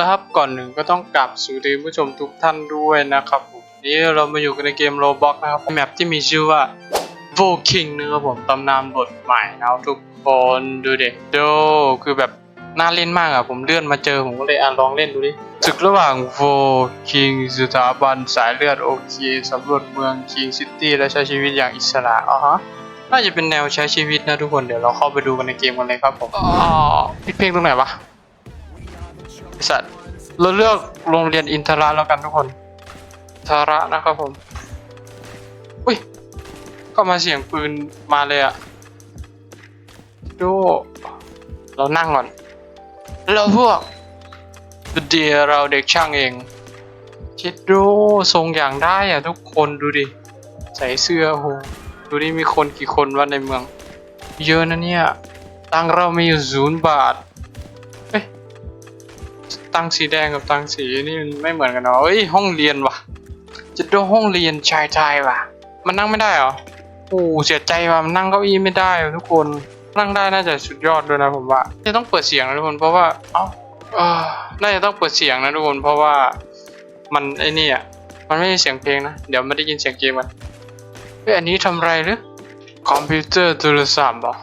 แล้วครับก่อนหนึ่งก็ต้องกลับสวัสดีผู้ชมทุกท่านด้วยนะครับผมนี่เรามาอยู่กันในเกมโรบอกนะครับแมปที่มีชื่อว่า v o King นะครับผมตำนานบทใหม่นะครับทุกคนดูเด็โดคือแบบน่าเล่นมากอะผมเลื่อนมาเจอผมก็เลยอะลองเล่นดูดิศึกระหว่าง v o King สถาบันสายเลือดโอเคสำรวจเมือง King City และใช้ชีวิตอย่างอิสระอ๋อฮะน่าจะเป็นแนวใช้ชีวิตนะทุกคนเดี๋ยวเราเข้าไปดูกันในเกมกันเลยครับผมอ๋อพิดเพลงตรงไหนวะ สัตว์เราเลือกโรงเรียนอินทราแล้วกันทุกคนอินทรานะครับผม อุ้ย ก็มาเสียงปืนมาเลยอะดูเรานั่งก่อน เราพวกเดีเราเด็กช่างเอง คิดดูทรงอย่างได้อะทุกคนดูดิ ใส่เสื้อโหดูนี่มีคนกี่คนวะในเมือง เยอะนะเนี่ย ตังเรามีอยู่ศูนย์บาท ตังสีแดงกับตังสีนี่มันไม่เหมือนกันเนาะเอ้ยห้องเรียนวะจะดูห้องเรียนชายชายวะมันนั่งไม่ได้เหรอโอ้เสียใจว่ะมันนั่งเก้าอี้ไม่ได้ทุกคนนั่งได้น่าจะสุดยอดด้วยนะผมว่าจะต้องเปิดเสียงนะทุกคนเพราะว่าเอ้าน่าจะต้องเปิดเสียงนะทุกคนเพราะว่ามันไอ้นี่อะมันไม่ใช่เสียงเพลงนะเดี๋ยวไม่ได้ยินเสียงเกมกันเฮ้ยอันนี้ทำไรหรือคอมพิวเตอร์โทรศัพท์เหรอ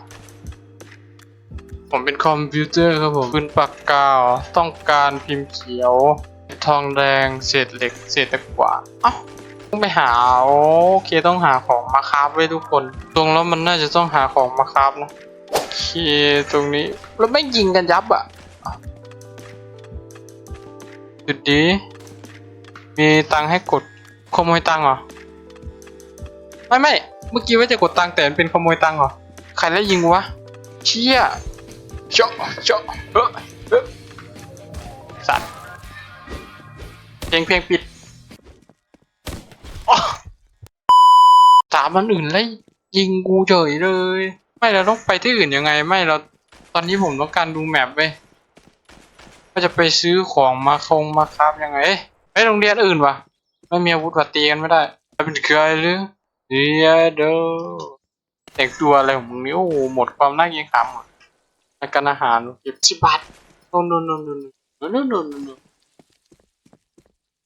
ผมเป็นคอมพิวเตอร์ครับผมปืนปากกาเหรอต้องการพิมพ์เขียว ทองแดงเศษเหล็กเศษตะกวาเอ้าต้องไปหาโอเคต้องหาของมาคราฟไว้ทุกคน ตรงแล้วมันน่าจะต้องหาของมาคราฟนะโอเคตรงนี้แล้วไม่ยิงกันยับอะจุดดีมีตังให้กดขโมยตังเหรอไม่ไม่เมื่อกี้ว่าจะกดตังแต่เป็นขโมยตังเหรอใครแล้วยิงวะเชี่ย เจาะเจาะเออเออสัตว์เพลงเพลงปิดอ๊ะตามมันอื่นเลยยิงกูเฉยเลย ไม่เราต้องไปที่อื่นยังไงไม่เราตอนนี้ผมต้องการดูแมปเว้ยว่าจะไปซื้อของมาคงมาครับยังไงเอ้ยเฮ้ยโรงเรียนอื่นวะไม่มีอาวุธวัดตีกันไม่ได้เป็นใครหรือเฮียเดอแต่งตัวอะไรของมึงนี่โอ้หมดความน่าเกรงขามหมด กันอาหารเก็บชิบัตโนนโนนโนนโนนโนนโนนโนน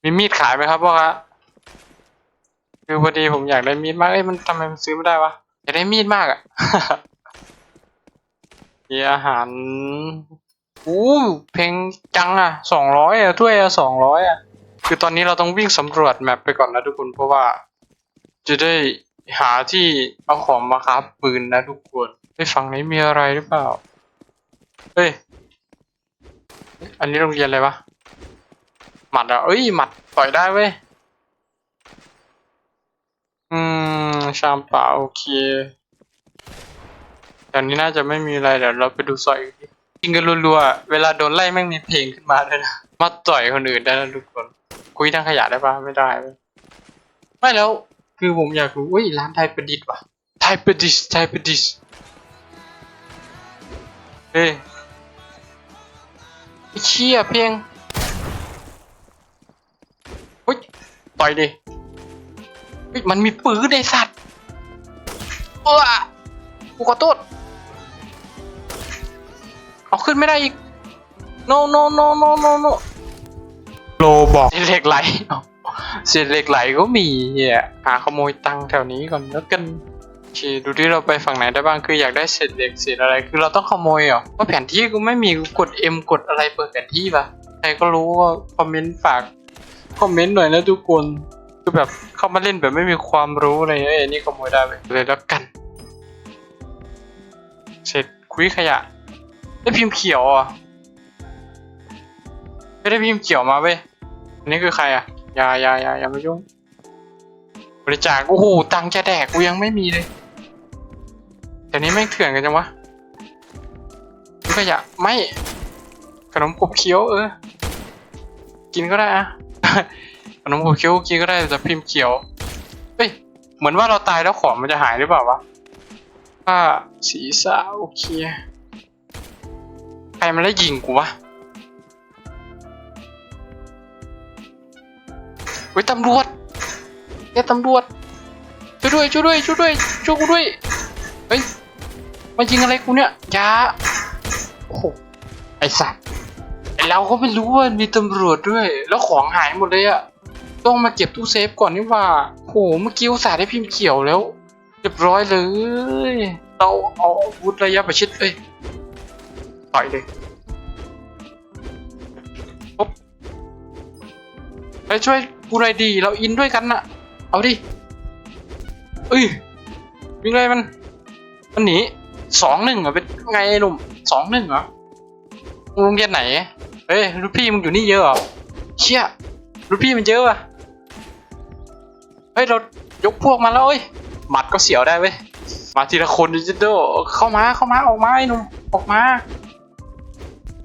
มีมีดขายไหมครับพ่อคะคือพอดีผมอยากได้มีดมาก เอ้ยมันทำไมมันซื้อไม่ได้วะ อยากได้มีดมากอะมีอาหารอู้เพลงจังอะสองร้อยอะถ้วยอะสองร้อยอะคือตอนนี้เราต้องวิ่งสำรวจแมปไปก่อนนะทุกคนเพราะว่า จะได้หาที่เอาของมาครับปืนนะทุกคนไปฝั่งนี้มีอะไรหรือเปล่า เฮ้ย อันนี้โรงเรียนอะไรวะ หมัดอะเอ้ย หมัดต่อยได้เว้ย อืม ชามเปล่าโอเคแถวนี้น่าจะไม่มีอะไรเดี๋ยวเราไปดูซอยอีกทียิงกันรัวๆ เวลาโดนไล่แม่งมีเพลงขึ้นมาด้วยนะ มาต่อยคนอื่นได้นะทุกคน คุยทางขยะได้ปะไม่ได้ ไม่แล้ว คือผมอยากรู้อุ้ยร้านไทยประดิษฐ์ว่ะไทยประดิษฐ์ไทยประดิษฐ์เฮ้ ไอ้เชี่ยเพียงอุ้ยต่อยดิเฮ้ยมันมีปืนไอ้สัตว์เออกูขอโทษเอาขึ้นไม่ได้อีก no no no no no no โลบอกเหล็กไหลเศษเหล็กไหลก็มีเฮียหาขโมยตังค์แถวนี้ก่อนแล้วกันโอเคดูที่เราไปฝั่งไหนได้บ้างคืออยากได้เศษเหล็กเศษอะไรคือเราต้องขโมยเหรอว่าแผนที่กูไม่มีกูกด M กดอะไรเปิดแผนที่ปะใครก็รู้ว่าคอมเมนต์ฝากคอมเมนต์หน่อยนะทุกคนคือแบบเข้ามาเล่นแบบไม่มีความรู้อะไรเอ้ยนี่ขโมยได้เลยแล้วกันเศษคุยขยะได้พิมพ์เขียวอะไม่ได้พิมพ์เขียวมาเว้ยอันนี้คือใครอะอย่าอย่าอย่าอย่ามายุ่งบริจาคโอ้โหตังค์จะแดกกูยังไม่มีเลย แต่นี้แม่เถื่อนกันจังวะนี่ก็อย่าไม่ขนมกบเคี้ยวเออ กินก็ได้อะขนมกบเคี้ยวกินก็ได้แต่พิมพ์เขียวเฮ้ยเหมือนว่าเราตายแล้วของมันจะหายหรือเปล่าวะผ้าศีรษะโอเคใครมันได้ยิงกูวะเฮ้ยตำรวจเฮ้ยตำรวจช่วยด้วยช่วยด้วยช่วยด้วยช่วยกูด้วยเฮ้ย มายิงอะไรกูเนี่ยอยาโอ้โหไอสัตว์ไอไอ้เราก็ไม่รู้ว่ามีตำรวจด้วย แล้วของหายหมดเลยอะต้องมาเก็บตู้เซฟก่อนนี่หว่าโหเมื่อกี้อุตส่าห์ได้พิมพ์เขียวแล้วเรียบร้อยเลย เราเอาอาวุธระยะประชิดเอ้ยต่อยเลยปุ๊บไปช่วยกูหน่อยดี เราอินด้วยกันน่ะเอาดิเอ้ยวิ่งเลยมัน มันหนี สองหนึ่งเหรอเป็นไงไอ้หนุ่มสองหนึ่งเหรอโรงเรียนไหนเฮ้ยรุ่นพี่มึงอยู่นี่เยอะเหรอเชี่ยรุ่นพี่มันเยอะว่ะเฮ้ยเรายกพวกมาแล้วเอ้ยหมัดก็เสียวได้เว้ยมาทีละคนดิจิตอลเข้ามาเข้ามาออกมาไอ้หนุ่มออกมา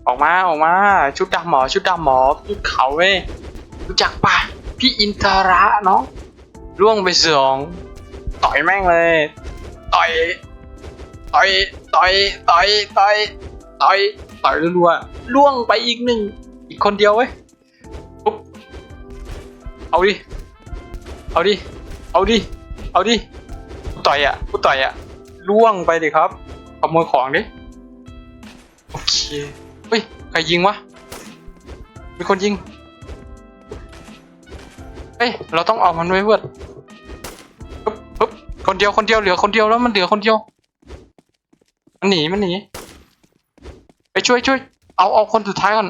ออกมาออกมา ชุดดำหมอชุดดำหมอชุดเขาวเว้ยรู้จักปะพี่อินทระเนาะล่วงไปสองต่อยแม่งเลย ต่อย ต่อยต่อยต่อยต่อยต่อยต่อยรัวๆล่วงไปอีกหนึ่งอีกคนเดียวเว้ยปุ๊บเอาดิเอาดิเอาดิเอาดิกูต่อยอะกูต่อยอะล่วงไปดิครับขโมยของดิโอเคเฮ้ยใครยิงวะมีคนยิงเฮ้ยเราต้องเอามันไว้เว้ยปึ๊บปึ๊บคนเดียวคนเดียวเหลือคนเดียวแล้วมันเหลือคนเดียว มันหนีมันหนีไปช่วยช่วยเอาเอาคนสุดท้ายก่อน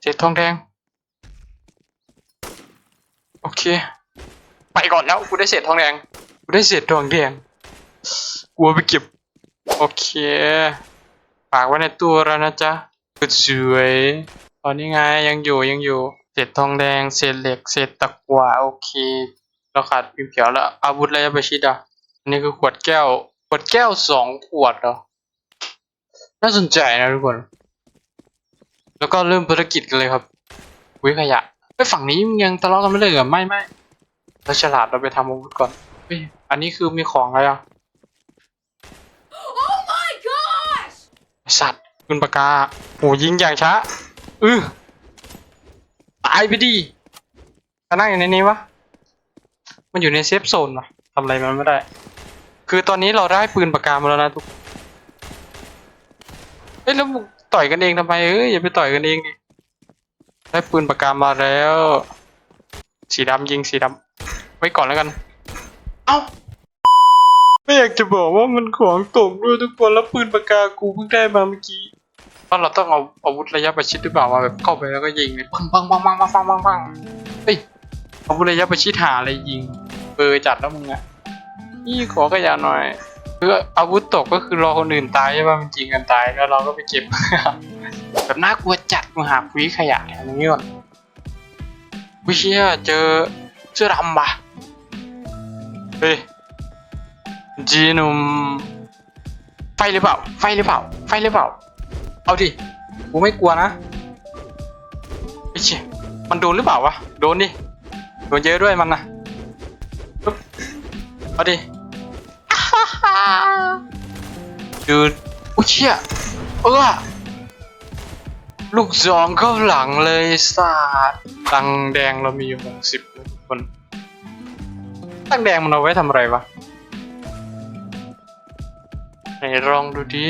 เศษทองแดง โอเค ไปก่อนแล้วกูได้เศษทองแดงกูได้เศษทองแดงกูเอาไปเก็บ โอเคฝากไว้ในตัวแล้วนะจ๊ะก็สวยตอนนี้ไงยังอยู่ยังอยู่เศษทองแดงเศษเหล็กเศษตะกั่วโอเค เราขาดพิมพ์เขียวแล้วอาวุธระยะปชิดอะอันนี้คือขวดแก้ว ขวดแก้วสองขวดเหรอ น่าสนใจนะทุกคน แล้วก็เริ่มภารกิจกันเลยครับวิขยะไปฝั่งนี้มึงยังทะเลาะกันไม่เลยเหรอ ไม่ไม่เราฉลาดเราไปทำอาวุธก่อนเฮ้ยอันนี้คือมีของอะไรอะ Oh my gosh! ไอ้สัตว์ปืนปากกาโหยิงอย่างช้าอือตายไปดิมานั่งอยู่ในนี้วะ มันอยู่ในเซฟโซนวะทำอะไรมันไม่ได้ คือตอนนี้เราได้ปืนปากกามาแล้วนะทุกเอ้ยแล้วต่อยกันเองทำไมเอ้ยอย่าไปต่อยกันเองดิได้ปืนปากกามาแล้ว สีดำยิงสีดำไว้ก่อนแล้วกัน เอ้าไม่อยากจะบอกว่ามันของตกด้วยทุกคนแล้วปืนปากกากูเพิ่งได้มาเมื่อกี้เพราะเราต้องเอาอาวุธระยะประชิดหรือเปล่ามาแบบเข้าไปแล้วก็ยิงเลยปังปังปังปังปังปังปังเฮ้ยอาวุธระยะประชิดหาอะไรยิงเบอร์จัดแล้วมึงอะ นี่ขอขยะหน่อยคืออาวุธตกก็คือรอคนอื่นตายใช่ป่ะมันจริงกันตายแล้วเราก็ไปเก็บ แบบน่ากลัวจัดมึงหาคุยขยะแถวนี้ก่อนวิเชียเจอเสื้อดำปะเฮ้ยจีนุ่มไฟหรือเปล่า ไฟหรือเปล่า ไฟหรือเปล่า เอาดิกูไม่กลัวนะไอ้เชี่ยมันโดนหรือเปล่าวะ โดนดิ โดนเยอะด้วยมันนะเอาดิ ดูดอุ้เชี่ยเออลูกซองเข้าหลังเลยสาดตังแดงเรามีอยู่หกสิบคนตังแดงมันเอาไว้ทำอะไรวะไหนลองดูดิ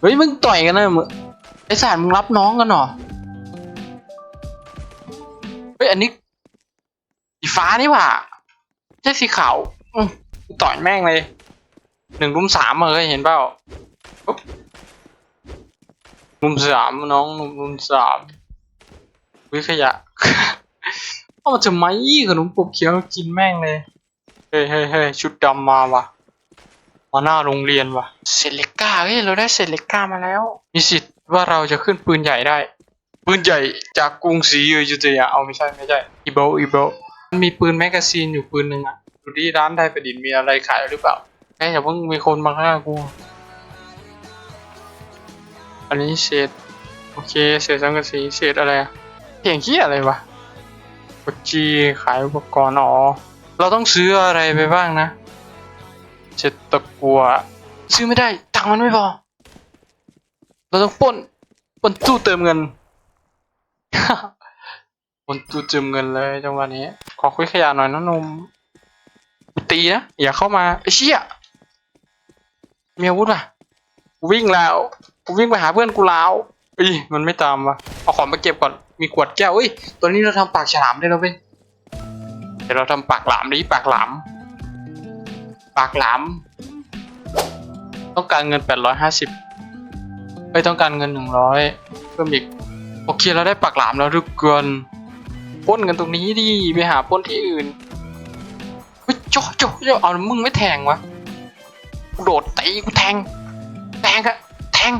เฮ้ยมึงต่อยกันนะมึงไอสารมึงรับน้องกันเหรอเฮ้ยอันนี้สีฟ้านี่หว่าใช่สีขาวอืม ต่อยแม่งเลยหนึ่งรุมสามอะเคยเห็นเปล่าปุ๊บรุมสามน้องรุมรุมสามวิขยะเอามาทำไมขนมปบเขียวกินแม่งเลยเฮ้ยเฮ้ยเฮ้ยชุดดำมาว่ะมาหน้าโรงเรียนว่ะเซเลก้าเฮ้ยเราได้เซเลก้ามาแล้ว มีสิทธิ์ว่าเราจะขึ้นปืนใหญ่ได้ ปืนใหญ่จากกรุงศรีอยุธยาเอาไม่ใช่ไม่ใช่อีโบอีโบมันมีปืนแมกกาซีนอยู่ปืนหนึ่งอะ ดูที่ร้านไทยประดิษฐ์มีอะไรขายหรือเปล่าแค่อย่าเพิ่งมีคนมาฆ่ากู อันนี้เศษโอเคเศษสังกะสีเศษอะไรอะเพียงขี้อะไรวะกดจีขายอุปกรณ์อ๋อเราต้องซื้ออะไรไปบ้างนะเจ็ดตะกัว ซื้อไม่ได้ตังค์มันไม่พอ เราต้องปล้นปล้นตู้เติมเงินป้นตู้เติมเงินเลยจังหวะนี้ ขอคุยขยะหน่อยนะนม ตีนะ อย่าเข้ามาไอ้เชี่ยมีอาวุธป่ะกูวิ่งแล้วกูวิ่งไปหาเพื่อนกูแล้วอ้ยมันไม่ตามวะเอาของมาเก็บก่อนมีขวดแก้วเอ้ยตัวนี้เราทำปากฉลามได้แล้วเว้ยเดี๋ยวเราทำปากหลามดิปากหลาม ปากหลาม ต้องการเงินแปดร้อยห้าสิบไม่ต้องการเงินหนึ่งร้อยเพิ่มอีกโอเคเราได้ปากหลามแล้วทุกคนป้นกันตรงนี้ดิไปหาป้นที่อื่น โจ๊ะโจ๊ะโจ๊ะเอามึงไม่แทงวะกูโดดตีกูแทง แทงอะแทง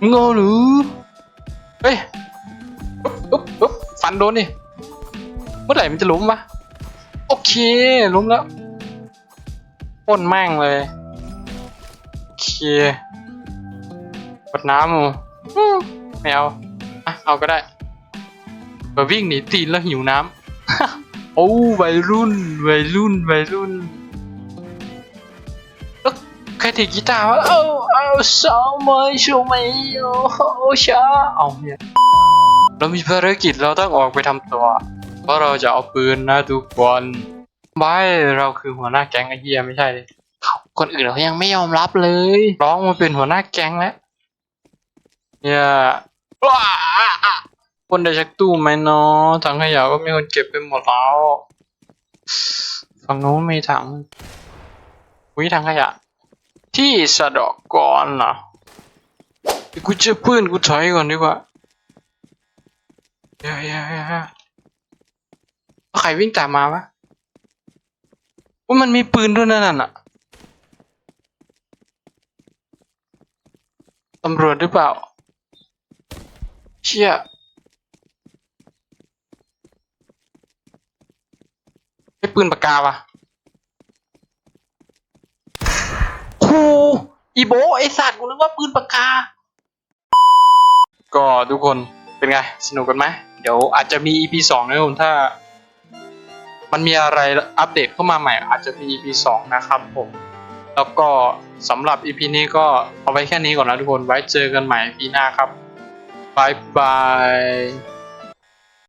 มึงอาหรือเฮ้ยอุ๊บอุ๊บอุ๊บฟันโดนดิเมื่อไหร่มันจะล้มวะโอเคล้มแล้วป้นแม่งเลยโอเคกดน้ำอะอืมไม่เอาอะเอาก็ได้มาวิ่งหนีตีนแล้วหิวน้ำ โอ้วัยรุ่นวัยรุ่นวัยรุ่นเอ๊ะใครถือกีตาร์วะเอ้าเอาสาวไม่ชมไม่โอ้ช้าเอาเนี่ยเรามีภารกิจเราต้องออกไปทำตัว เพราะเราจะเอาปืนนะทุกคนบายเราคือหัวหน้าแก๊งไอ้เฮียไม่ใช่เลยคนอื่นเขายังไม่ยอมรับเลย ร้องมาเป็นหัวหน้าแก๊งแล้วเนี่ยว้า คนได้ชักตู้ไหมเนาะถังขยะก็มีคนเก็บไปหมดแล้วฝั่งนู้นมีถังวิถังขยะ ที่สะเดอกก่อนเหรอกูเจอปืนกูถอยก่อนดีกว่าเฮ้ยเฮ้ยเฮ้ยเฮ้ยใครวิ่งตามมาวะว่ามันมีปืนด้วยนั่นน่ะตำรวจหรือเปล่า เชี่ยไอ้ ปืนปากกาวะโูอีโบไอสัตว์กูนึกว่าปืนปากกา ก็ทุกคนเป็นไง สนุกกันไหมเดี๋ยวอาจจะมี EP สองนะครับผมถ้า มันมีอะไรอัปเดตเข้ามาใหม่ อาจจะมี EP สองนะครับผม แล้วก็สำหรับ EP นี้ก็เอาไว้แค่นี้ก่อนนะทุกคนไว้เจอกันใหม่ EP หน้าครับบายบาย